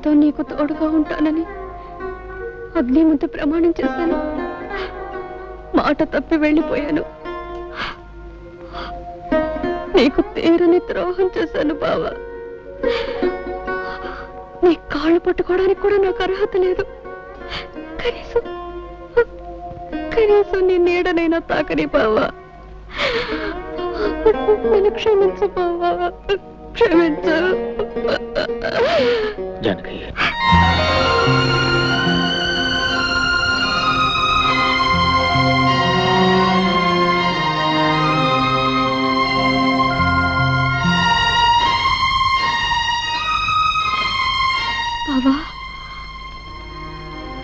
జీవితాంతం నీకు తోడుగా ఉంటానని అగ్ని ముందు ప్రమాణం చేశాను. మాట తప్పి వెళ్ళిపోయాను. నీకు తీరని ద్రోహం చేశాను బావా. నీ కాళ్ళు పట్టుకోవడానికి కూడా నాకు అర్హత లేదు. కనీసం కనీసం నీ నీడనైనా తాకని బావా. నన్ను క్షమించు బావా. క్షమించు.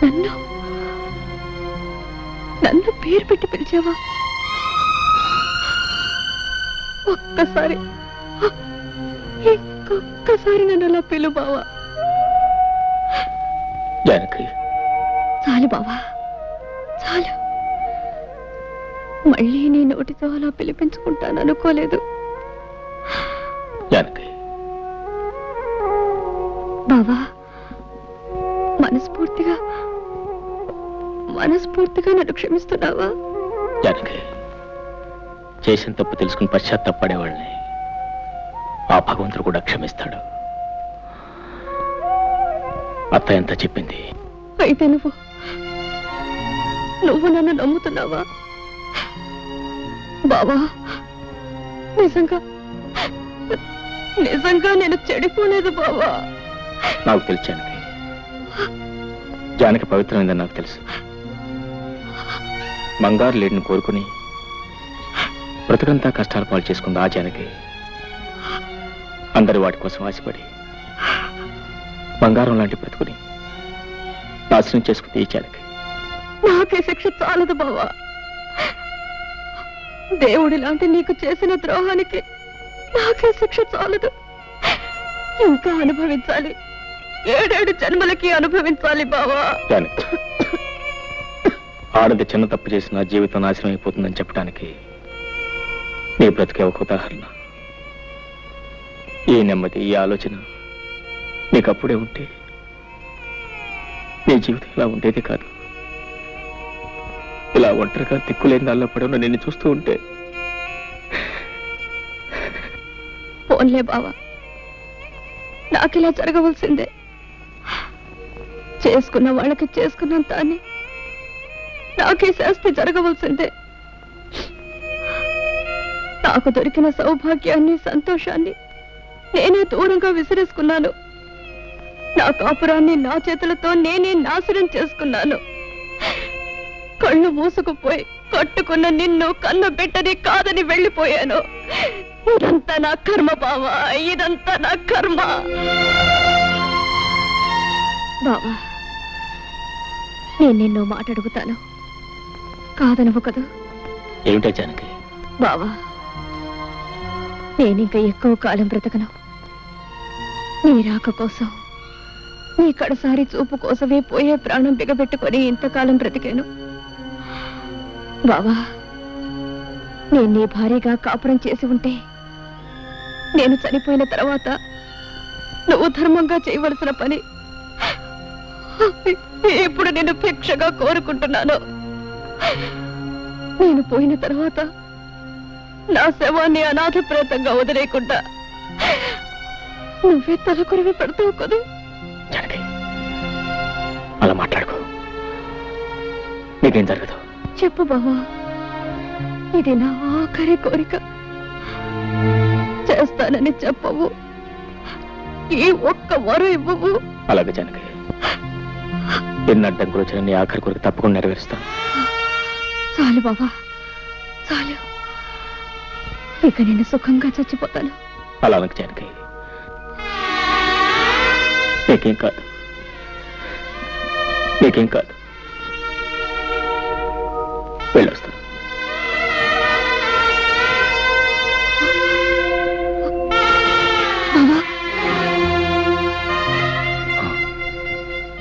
నన్ను? నన్ను పేరు పెట్టి పిలిచావా? ఒక్కసారి ఒక్కసారి నన్ను అలా పిలు బావా. జానకి. చాలు బావా చాలు. మళ్ళీ నీ నోటితో అలా పిలిపించుకుంటాను అనుకోలేదు. జానకి. బావా మనస్ఫూర్తిగా మనస్ఫూర్తిగా నన్ను క్షమిస్తున్నావా? జానకి చేసిన తప్పు తెలుసుకుని పశ్చాత్తాపడేవాళ్ళని ఆ భగవంతుడు కూడా క్షమిస్తాడు. అత్త ఎంత చెప్పింది. అయితే నువ్వు నువ్వు నన్ను నమ్ముతున్నావా? బావా నిజంగా నిజంగా నేను చెడిపోలేదు బావా. నాకు తెలుసు జానకి జానకి పవిత్రమైందని నాకు తెలుసు. బంగారు లేడిని కోరుకుని బ్రతుకంతా కష్టాలు పాలు చేసుకుంది ఆ జానకి. అందరి వాటి కోసం ఆశపడి బంగారం లాంటి బ్రతుకుని నాశనం చేసుకుంది ఈ జానకి. నాకే శిక్ష చాలదు బావా. దేవుడి లాంటి నీకు చేసిన ద్రోహానికి నాకే శిక్ష చాలదు. ఇంకా అనుభవించాలి. ఏడేడు జన్మలకి అనుభవించాలి బావా. ఆడది చిన్న తప్పు చేసిన జీవితం నాశనం అయిపోతుందని చెప్పడానికి నీ బ్రతికే ఒక ఉదాహరణ. ఈ నెమ్మది ఈ ఆలోచన నీకు అప్పుడే ఉంటే నీ జీవితం ఇలా ఉండేది కాదు. ఇలా ఒంటరిగా దిక్కులేని దానిలో పడి నిన్ను చూస్తూ ఉంటే పోన్లే బావా. నాకిలా జరగవలసిందే. చేసుకున్న వాళ్ళకి చేసుకున్నంత అని నాకే శాస్తి జరగవలసిందే. నాకు దొరికిన సౌభాగ్యాన్ని సంతోషాన్ని నేనే దూరంగా విసిరేసుకున్నాను. నా కాపురాన్ని నా చేతులతో నేనే నాశనం చేసుకున్నాను. కళ్ళు మూసుకుపోయి కట్టుకున్న నిన్ను కన్న బిడ్డని కాదని వెళ్ళిపోయాను. ఇదంతా నా కర్మ బావా ఇదంతా నా కర్మ. బావా నేను నిన్ను మాట్లాడుగుతాను కాదనవు కదా ఏమిటో జానకి? బావా నేనింక ఎక్కువ కాలం బ్రతకను. నీ రాక కోసం నీ కడసారి చూపు కోసమే పోయే ప్రాణం బిగబెట్టుకొని ఇంతకాలం బ్రతికాను. బావా నేను నీ భార్యగా కాపురం చేసి ఉంటే నేను చనిపోయిన తర్వాత నువ్వు ధర్మంగా చేయవలసిన పని ఇప్పుడు నేను భిక్షగా కోరుకుంటున్నాను నేను పోయిన తర్వాత నా శవాన్ని అనాథ ప్రేతంగా వదిలేయకుండా నువ్వే తలకొరివి పెడతావు కదా? జానకి అలా మాట్లాడుకో. నీకేం జరగదు. చెప్పు బావా. ఇది నా ఆఖరి కోరిక. చేస్తానని చెప్పవు. ఈ ఒక్క వరం ఇవ్వవు. అలాగే జానకి. ఎన్ని అడ్డంకులు వచ్చినా నీ ఆఖరి కొరకు తప్పకుండా నెరవేరుస్తాను. చాలు బావా చాలు. ఇక నేను సుఖంగా చచ్చిపోతాను. అలా అనకు జానకి నీకేం కాదు. నీకేం కాదు. వెళ్ళొస్తా.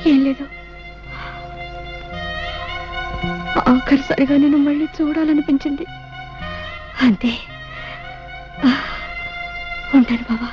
ఏం లేదు. ఆఖరిసారిగా నేను మళ్ళీ చూడాలనిపించింది. అంతే. ఉంటాను బాబా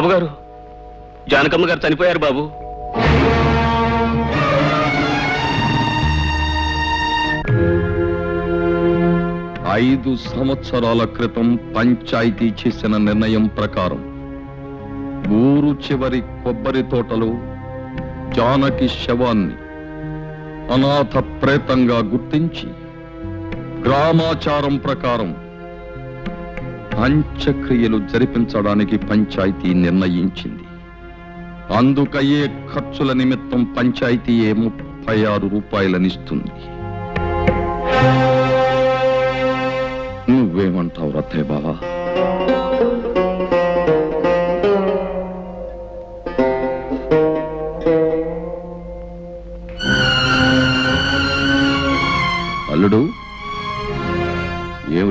బాబు గారు జానకమ్మ గారు చనిపోయారు బాబు. ఐదు సంవత్సరాల క్రితం పంచాయతీ చేసిన నిర్ణయం ప్రకారం ఊరు చివరి కొబ్బరి తోటలో జానకి శవాన్ని అనాథ ప్రేతంగా గుర్తించి గ్రామాచారం ప్రకారం అంత్యక్రియలు జరిపించడానికి పంచాయతీ నిర్ణయించింది. అందుకయ్యే ఖర్చుల నిమిత్తం పంచాయతీయే ముప్పై ఆరు రూపాయలనిస్తుంది. నువ్వేమంటావు రథే బావా?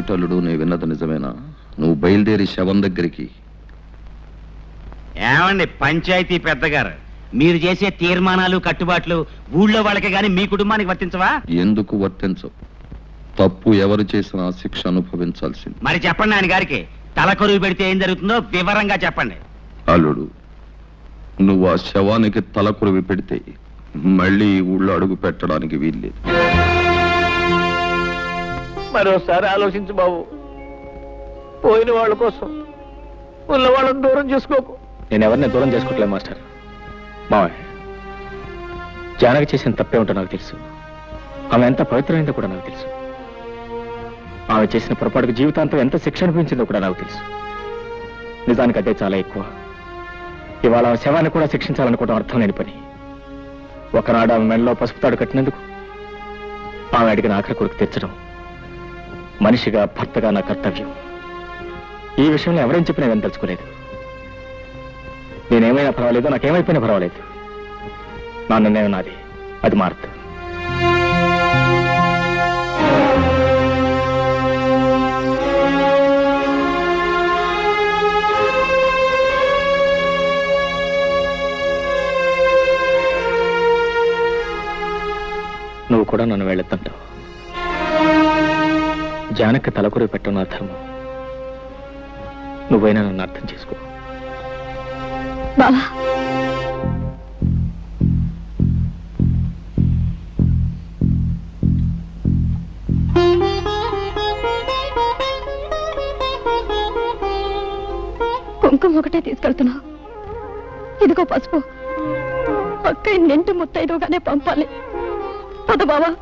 ఏమిటల్లుడు నీ విన్నది నిజమేనా? నువ్వు బయలుదేరి శవం దగ్గరికి. ఏమండి పంచాయతీ పెద్దగారు. మీరు చేసే తీర్మానాలు కట్టుబాట్లు ఊళ్ళో వాళ్ళకి గాని మీ కుటుంబానికి వర్తించవా? ఎందుకు వర్తించవు? తప్పు ఎవరు చేసినా శిక్ష అనుభవించాల్సింది. మరి చెప్పండి ఆయన గారికి తల కొరువు పెడితే ఏం జరుగుతుందో వివరంగా చెప్పండి. అల్లుడు నువ్వు ఆ శవానికి తలకురివి పెడితే మళ్ళీ ఈ ఊళ్ళో అడుగు పెట్టడానికి వీల్లేదు. మరోసారి ఆలోచించు బాబు. పోయిన వాళ్ళ కోసం ఉన్న వాళ్ళని దూరం చేసుకోకు. నేను ఎవరిని దూరం చేసుకోవట్లేదు మాస్టర్. మావయ్య జానకి చేసిన తప్పే ఉంటో నాకు తెలుసు. ఆమె ఎంత పవిత్రమైందో కూడా నాకు తెలుసు. ఆమె చేసిన పొరపాటుకు జీవితాంతం ఎంత శిక్ష అనిపించిందో కూడా నాకు తెలుసు. నిజానికి అదే చాలా ఎక్కువ. ఇవాళ ఆమె శవాన్ని కూడా శిక్షించాలనుకోవడం అర్థం లేని పని. ఒకనాడు ఆమె మెడలో పసుపు తాడు కట్టినందుకు ఆమె అడిగిన ఆఖరి కొడుకు తెచ్చడం మనిషిగా భర్తగా నా కర్తవ్యం. ఈ విషయంలో ఎవరేం చెప్పినా నేను తలుచుకోలేదు. నేనేమైనా పర్వాలేదు నాకేమైపోయినా పర్వాలేదు. నా నిర్ణయం నాది. అది మారదు నువ్వు కూడా నన్ను వెళ్ళొద్దు. జానకి తలకొరి పెట్టడం నా ధర్మం. నువ్వైనా నన్ను అర్థం చేసుకో. బావా. కుంకుమ ఒకటే తీసుకెళ్తున్నావు ఇదిగో పసుపు. అక్కయ్య నిండు ముత్తైదుగానే పంపాలి. పద బావా.